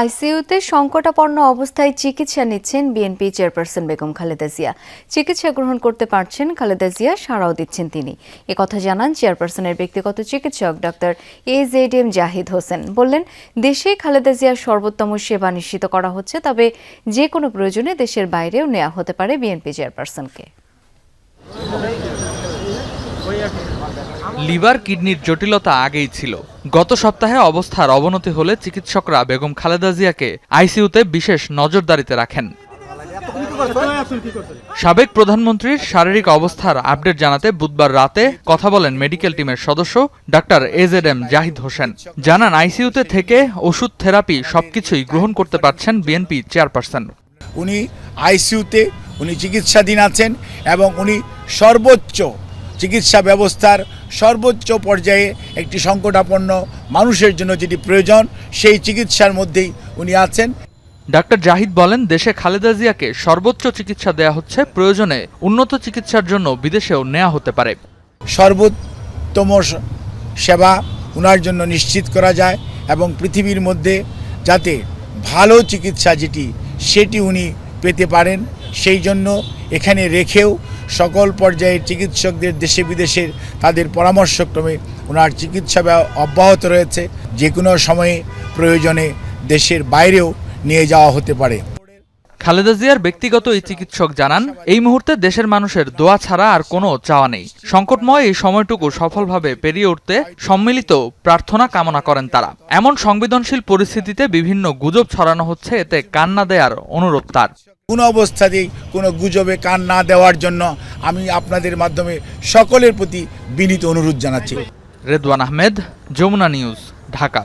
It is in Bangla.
আইসিইউতে সংকটাপন্ন অবস্থায় চিকিৎসা নিচ্ছেন বিএনপি চেয়ারপারসন বেগম খালেদা জিয়া। চিকিৎসা গ্রহণ করতে পারছেন খালেদা জিয়া, সাড়াও দিচ্ছেন তিনি। একথা জানান চেয়ারপারসনের ব্যক্তিগত চিকিৎসক doctor A Z M Zahid Hossain. বললেন, দেশে খালেদা জিয়ার সর্বোত্তম সেবা নিশ্চিত করা হচ্ছে, তবে যে কোনো প্রয়োজনে দেশের বাইরেও নেওয়া হতে পারে বিএনপি চেয়ারপারসনকে। লিভার কিডনির জটিলতা আগেই ছিল। গত সপ্তাহে অবস্থার অবনতি হলে চিকিৎসকরা বেগম খালেদা জিয়াকে আইসিইউতে বিশেষ নজরদারিতে রাখেন। সাবেক প্রধানমন্ত্রীর শারীরিক অবস্থার আপডেট জানাতে বুধবার রাতে কথা বলেন মেডিকেল টিমের সদস্য doctor A Z M Zahid Hossain. জানান, আইসিইউতে থেকে ওষুধ, থেরাপি সবকিছুই গ্রহণ করতে পারছেন বিএনপি চেয়ারপারসন। উনি আইসিইউতে, উনি চিকিৎসাধীন আছেন এবং উনি সর্বোচ্চ চিকিৎসা ব্যবস্থার সর্বোচ্চ পর্যায়ে একটি সংকটাপন্ন মানুষের জন্য যেটি প্রয়োজন সেই চিকিৎসার মধ্যেই উনি আছেন। ডাক্তার জাহিদ বলেন দেশে খালেদা জিয়াকে সর্বোচ্চ চিকিৎসা দেয়া হচ্ছে প্রয়োজনে উন্নত চিকিৎসার জন্য বিদেশেও নেওয়া হতে পারে। সর্বোত্তম সেবা ওনার জন্য নিশ্চিত করা যায় এবং পৃথিবীর মধ্যে যাতে ভালো চিকিৎসা যেটি সেটি উনি পেতে পারেন সেই জন্য এখানে রেখেও সকল পর্যায়ের চিকিৎসকদের দেশে বিদেশের তাদের পরামর্শক্রমে ওনার চিকিৎসা ব্যা- অব্যাহত রয়েছে। যে কোনো সময়ে প্রয়োজনে দেশের বাইরেও নিয়ে যাওয়া হতে পারে। খালেদা জিয়ার ব্যক্তিগত এই চিকিৎসক জানান এই মুহূর্তে দেশের মানুষের দোয়া ছাড়া আর কোনো চাওয়া নেই। সংকটময় এই সময়টুকু সফলভাবে পেরিয়ে উঠতে সম্মিলিত প্রার্থনা কামনা করেন তারা। এমন সংবেদনশীল পরিস্থিতিতে বিভিন্ন গুজব ছড়ানো হচ্ছে এতে কান্না দেয়ার অনুরোধ তার। কোনো অবস্থাতেই কোনো গুজবে কান না দেওয়ার জন্য আমি আপনাদের মাধ্যমে সকলের প্রতি বিনীত অনুরোধ জানাচ্ছি। রেদওয়ান আহমেদ যমুনা নিউজ ঢাকা।